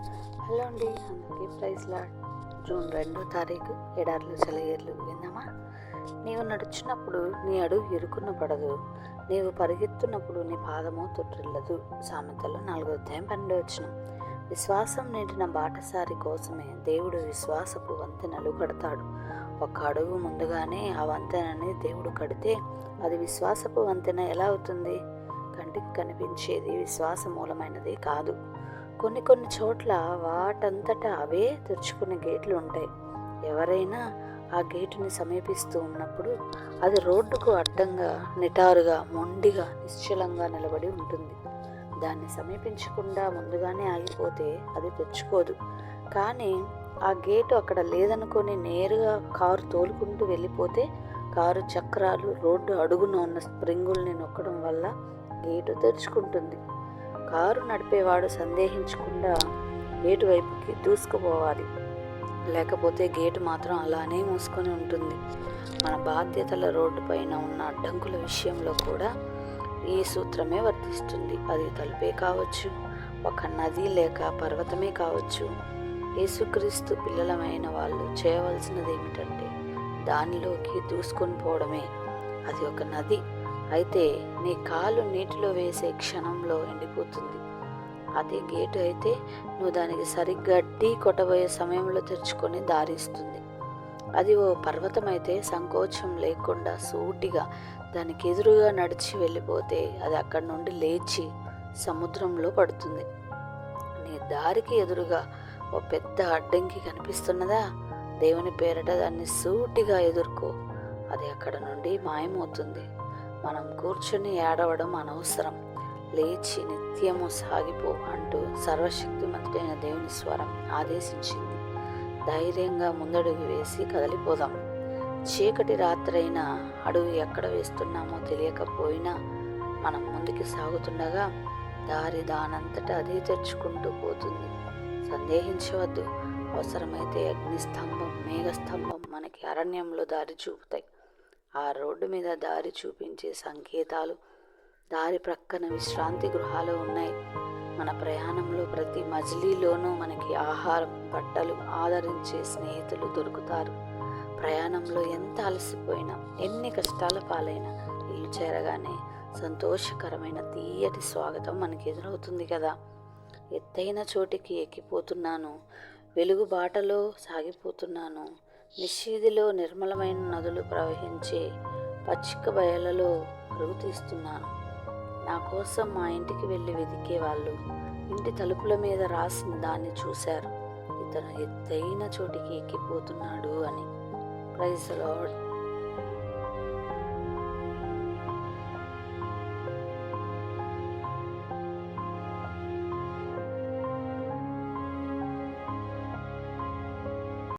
Hello అండి అందరికీ praise lord. June రెండో తారీఖు ఎడార్లు సెలయేర్లు విందామా? నీవు నడుచున్నప్పుడు నీ అడుగు ఇరుకున్న పడదు. నీవు పరిగెత్తున్నప్పుడు నీ పాదము తొట్టిల్లదు. సామెతలు నాలుగో అధ్యాయం పన్నెండు వచ్చిన విశ్వాసం నిండిన బాటసారి కోసమే దేవుడు విశ్వాసపు వంతెనలు కడతాడు. ఒక అడుగు ముందుగానే ఆ వంతెనని దేవుడు కడితే అది విశ్వాసపు వంతెన ఎలా అవుతుంది? కంటికి కనిపించేది విశ్వాస మూలమైనది కాదు. కొన్ని కొన్ని చోట్ల వాటంతటా అవే తెరుచుకునే గేట్లు ఉంటాయి. ఎవరైనా ఆ గేటుని సమీపిస్తూ ఉన్నప్పుడు అది రోడ్డుకు అడ్డంగా నిటారుగా మొండిగా నిశ్చలంగా నిలబడి ఉంటుంది. దాన్ని సమీపించకుండా ముందుగానే ఆగిపోతే అది తెచ్చుకోదు కానీ ఆ గేటు అక్కడ లేదనుకొని నేరుగా కారు తోలుకుంటూ వెళ్ళిపోతే కారు చక్రాలు రోడ్డు అడుగున ఉన్న స్ప్రింగుల్ని నొక్కడం వల్ల గేటు తెరుచుకుంటుంది. కారు నడిపేవాడు సందేహించకుండా గేటు వైపుకి దూసుకుపోవాలి. లేకపోతే గేటు మాత్రం అలానే మూసుకొని ఉంటుంది. మన బాధ్యతల రోడ్డు పైన ఉన్న అడ్డంకుల విషయంలో కూడా ఈ సూత్రమే వర్తిస్తుంది. అది తలుపే కావచ్చు ఒక నది లేక పర్వతమే కావచ్చు. యేసుక్రీస్తు పిల్లలమైన వాళ్ళు చేయవలసినది ఏమిటంటే దానిలోకి దూసుకొని పోవడమే. అది ఒక నది. అయితే నీ కాలు నీటిలో వేసే క్షణంలో ఎండిపోతుంది. అదే గేటు అయితే నువ్వు దానికి సరిగ్గా డీ కొట్టబోయే సమయంలో తెరుచుకొని దారిస్తుంది. అది ఓ పర్వతం అయితే సంకోచం లేకుండా సూటిగా దానికి ఎదురుగా నడిచి వెళ్ళిపోతే అది అక్కడి నుండి లేచి సముద్రంలో పడుతుంది. నీ దారికి ఎదురుగా ఓ పెద్ద అడ్డంకి కనిపిస్తున్నదా? దేవుని పేరట దాన్ని సూటిగా ఎదుర్కో. అది అక్కడ నుండి మాయమవుతుంది. మనం కూర్చుని ఏడవడం అనవసరం. లేచి నిత్యము సాగిపో అంటూ సర్వశక్తిమంతుడైన దేవుని స్వరం ఆదేశించింది. ధైర్యంగా ముందడుగు వేసి కదిలిపోదాం. చీకటి రాత్రైనా అడుగు ఎక్కడ వేస్తున్నామో తెలియకపోయినా మనం ముందుకు సాగుతుండగా దారి దానంతటా అదే తెరుచుకుంటూ పోతుంది. సందేహించవద్దు. అవసరమైతే అగ్నిస్తంభం మేఘస్తంభం మనకి అరణ్యంలో దారి చూపుతాయి. ఆ రోడ్డు మీద దారి చూపించే సంకేతాలు దారి ప్రక్కన విశ్రాంతి గృహాలు ఉన్నాయి. మన ప్రయాణంలో ప్రతి మజిలీలోనూ మనకి ఆహారం బట్టలు ఆదరించే స్నేహితులు దొరుకుతారు. ప్రయాణంలో ఎంత అలసిపోయినా ఎన్ని కష్టాల పాలైనా ఇల్లు చేరగానే సంతోషకరమైన తీయటి స్వాగతం మనకి ఎదురవుతుంది కదా. ఎత్తైన చోటికి ఎక్కిపోతున్నాను వెలుగు బాటలో సాగిపోతున్నాను. నిషీదిలో నిర్మలమైన నదులు ప్రవహించే పచ్చిక బయలలో పరుగు తీస్తున్నాను. నా కోసం మా ఇంటికి వెళ్ళి వెతికే వాళ్ళు ఇంటి తలుపుల మీద రాసిన దాన్ని చూశారు. ఇతను ఎత్తైన చోటికి ఎక్కిపోతున్నాడు అని. Praise lord